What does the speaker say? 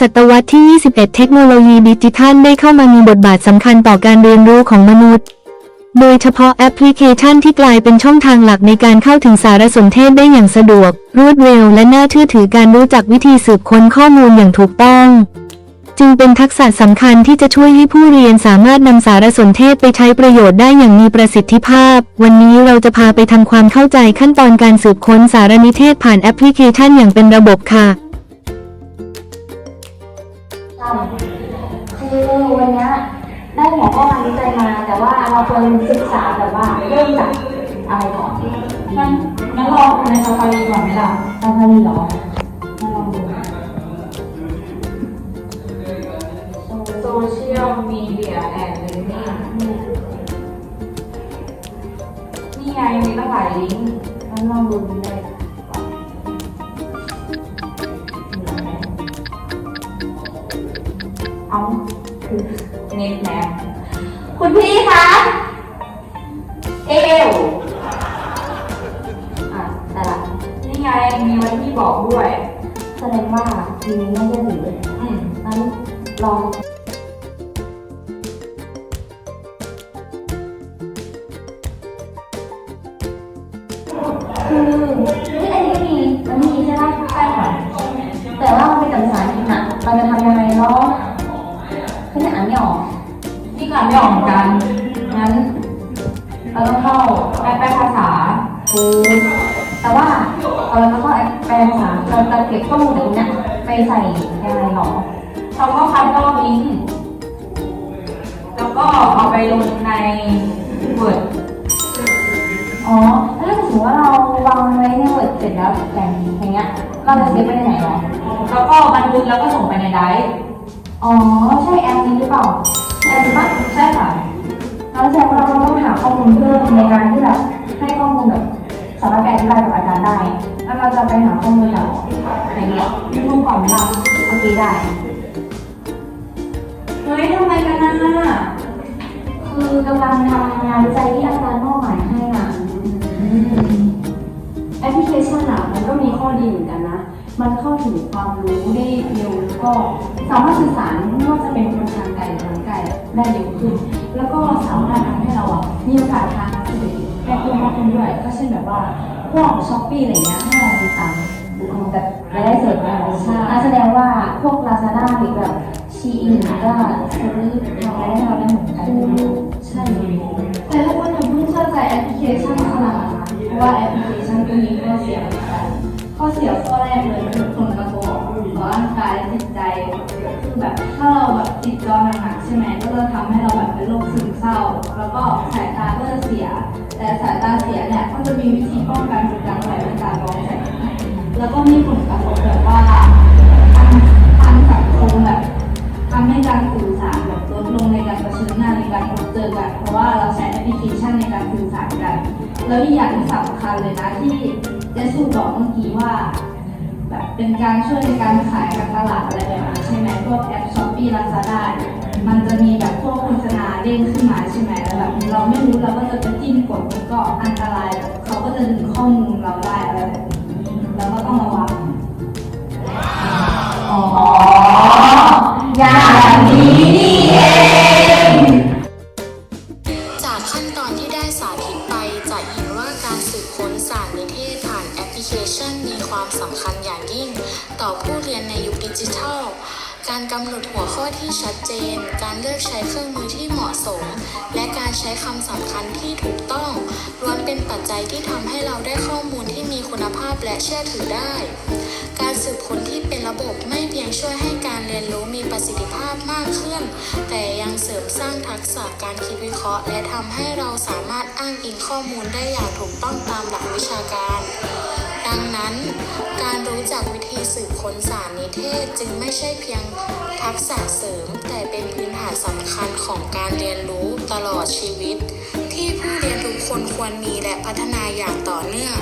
ศตวรรษที่ 21 เทคโนโลยีดิจิทัลได้เข้ามามีบทบาทสำคัญต่อการเรียนรู้ของมนุษย์ โดยเฉพาะแอปพลิเคชันที่กลายเป็นช่องทางหลักในการเข้าถึงสารสนเทศได้อย่างสะดวก รวดเร็ว และน่าเชื่อถือการรู้จักวิธีสืบค้นข้อมูลอย่างถูกต้อง จึงเป็นทักษะสำคัญที่จะช่วยให้ผู้เรียนสามารถนำสารสนเทศไปใช้ประโยชน์ได้อย่างมีประสิทธิภาพ วันนี้เราจะพาไปทำความเข้าใจขั้นตอนการสืบค้นสารนิเทศผ่านแอปพลิเคชันอย่างเป็นระบบค่ะ คือวันนี้ได้หัวข้องานวิจัยมา แต่ว่าเราควรศึกษาแบบว่าเริ่มจากอะไรก่อนงั้นงั้นลองในซาฟารีก่อนไหมล่ะซาฟารีหรอโซเชียลมีเดียแอนด์ลนนิ่นี่ไงมีตั้งหลายลิงก์งั้นลองดู เน็ตแนมคุณพี่คะเอวอะแต่ละนี่ไงมีวันที่บอกด้วยแสดงว่าทีนี้ไม่ได้ถืออืมงั้นลองคือที่อันนี้มีมันมีใช่ไหมใช่ค่ะแต่ว่ามันเป็นภาษาอังกฤษน่ะเราจะทำยังไง เราต้องเข้าแปลแปลภาษาคือแต่ว่าเราจะเข้าแอปแปลภาษาเราจะเก็บข้อมูลจากตรงเนี้ยไปใส่ยังไงหรอเราก็คัดลอกลิงก์แล้วก็เอาไปลงใน Word อ๋อ แล้วถ้าสมมติว่าเราวางไว้ในเวิร์ดเสร็จแล้วอย่างอย่างเงี้ย เราจะเซฟไปในไหนหรอ แล้วก็บันทึกแล้วก็ส่งไปในไดรฟ์อ๋อ ใช่แอปนี้หรือเปล่าแอปนี้ปะใช่ค่ะ เราแสดงว่าเราต้องหาข้อมูลเพิ่มในการที่แบบให้ข้อมูลแบบสามารถไปอธิบายกับอาจารย์ได้ แล้วเราจะไปหาข้อมูลจากไหนเนี่ยดูก่อนไหมล่ะโอเคได้ เฮ้ยทำไมกันนะคือกำลังทำงานวิจัยที่อาจารย์มอบหมายให้อะแอปพลิเคชันอะมันก็มีข้อดีเหมือนกันนะ มันเข้าถึงความรู้ได้เร็วแล้วก็สามารถสื่อสารไม่ว่าจะเป็นคนทางไกลหรือทางไกลได้เร็วขึ้น แล้วก็สามารถทำให้เราอะมีโอกาสทางเศรษฐกิจแม่เพิ่มมากขึ้นด้วย ก็เช่นแบบว่าพวกช้อปปี้อะไรเงี้ยให้เราติดตามแบบรายได้เสริมอะไรใช่อะแสดงว่าพวก Lazada หรือแบบชีอินก็ซื้อทำรายได้ให้เราได้เหมือนกันใช่แต่ถ้าคนยังเพิ่งเข้าใจแอปพลิเคชันขนาดนั้นนะเพราะว่าแอปพลิเคชันก็มีข้อเสียเหมือนกัน ข้อเสียข้อแรกเลยคือผลกระทบต่อร่างกายและจิตใจคือแบบถ้าเราแบบติดจอหนักๆใช่ไหมก็จะทำให้เราแบบเป็นโรคซึมเศร้า แล้วก็สายตาก็จะเสีย แต่สายตาเสียเนี่ยก็จะมีวิธีป้องกันคือการใส่แว่นตามองแสงแล้วก็มีผลกระทบแบบว่าทางทางสังคมแบบทำให้การสื่อสารแบบลดลงในการเผชิญหน้าในการพบเจอกันเพราะว่าเราใช้แอปพลิเคชันในการสื่อสารกัน แล้วอีกอย่างที่สำคัญเลยนะที่ เจสูบอกเมื่อกี้ว่าแบบเป็นการช่วยในการขายการตลาดอะไรแบบนี้ใช่ไหมพวกแอปช้อปปี้ลาซาด้ามันจะมีแบบพวกโฆษณาเด้งขึ้นมาใช่ไหมแล้วแบบเราไม่รู้เราก็จะไปจิ้มกดมันก็อันตรายเขาก็จะดึงข้อมูลเรา ความสำคัญอย่างยิ่ง ต่อผู้เรียนในยุคดิจิทัล การกำหนดหัวข้อที่ชัดเจน การเลือกใช้เครื่องมือที่เหมาะสม และการใช้คำสำคัญที่ถูกต้องล้วนเป็นปัจจัยที่ทำให้เราได้ข้อมูลที่มีคุณภาพและเชื่อถือได้ การสืบค้นที่เป็นระบบไม่เพียงช่วยให้การเรียนรู้มีประสิทธิภาพมากขึ้น แต่ยังเสริมสร้างทักษะการคิดวิเคราะห์ และทำให้เราสามารถอ้างอิงข้อมูลได้อย่างถูกต้องตามหลักวิชาการ ดังนั้น การรู้จักวิธีสืบค้นสารนิเทศจึงไม่ใช่เพียงทักษะเสริม แต่เป็นพื้นฐานสำคัญของการเรียนรู้ตลอดชีวิต ที่ผู้เรียนทุกคนควรมีและพัฒนาอย่างต่อเนื่อง